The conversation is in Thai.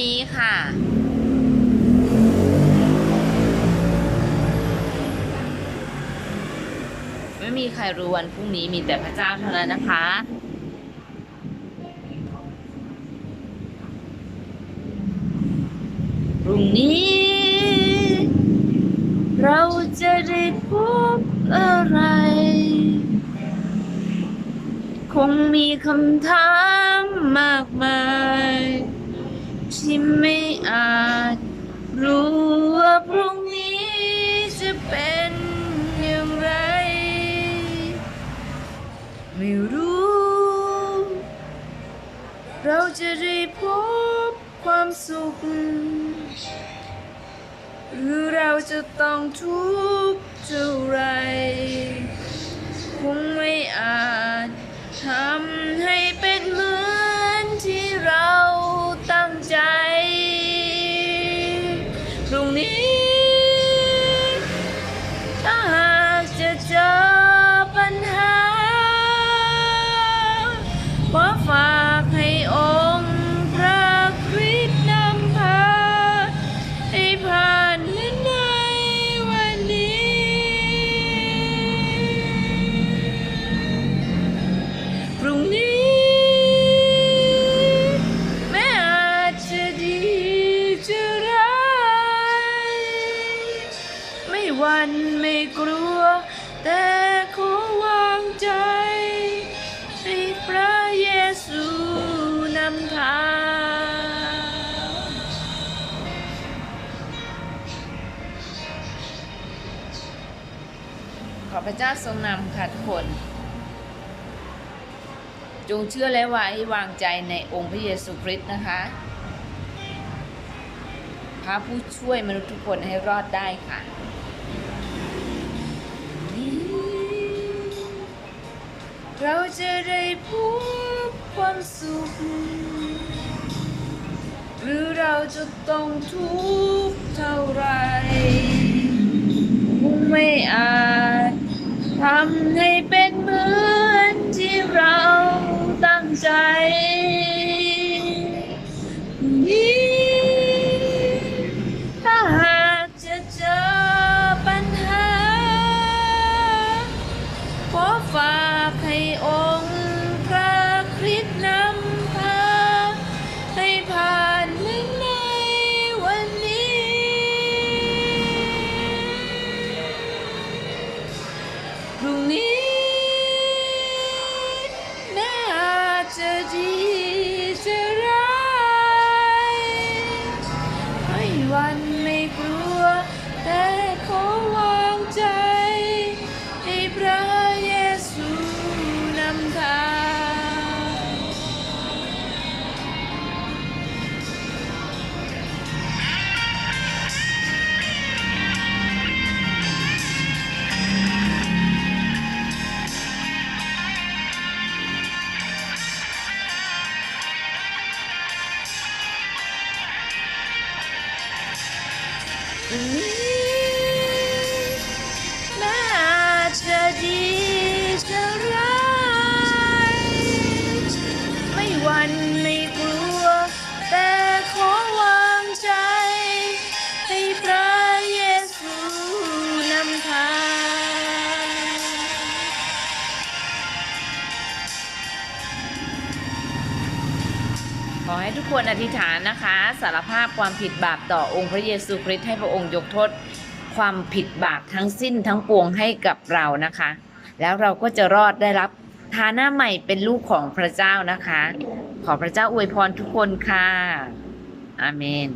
นี้ค่ะ ไม่มีใครรู้วันพรุ่งนี้มีแต่พระเจ้าเท่านั้นนะคะพรุ่งนี้ เราจะได้พบอะไร คงมีคำถามมากมาย ที่ไม่อาจรู้ว่าพรุ่งนี้จะเป็นอย่างไร ไม่รู้ เราจะได้พบความสุข หรือเราจะต้องทุกข์เท่าไรคงไม่อาจ พรุ่งนี้ถ้ มันไม่กลัว แต่ขอวางใจให้พระเยซูนำทางขอพระเจ้าทรงนำค่ะทุกคนจงเชื่อและไว้วางใจในองค์พระเยซูคริสต์นะคะ พระผู้ช่วยมนุษย์ทุกคนให้รอดได้ค่ะ เราจะได้พบความสุข หรือเราจะต้องทุกข์เท่าไรคงไม่อาจทำให้เป็นเห อ แขอให้ทุกคนอธิษฐานนะคะ สารภาพความผิดบาปต่อองค์พระเยซูคริสต์ให้พระองค์ยกโทษความผิดบาปทั้งสิ้นทั้งปวงให้กับเรานะคะ แล้วเราก็จะรอดได้รับฐานะใหม่เป็นลูกของพระเจ้านะคะ ขอพระเจ้าอวยพรทุกคนค่ะอาเมน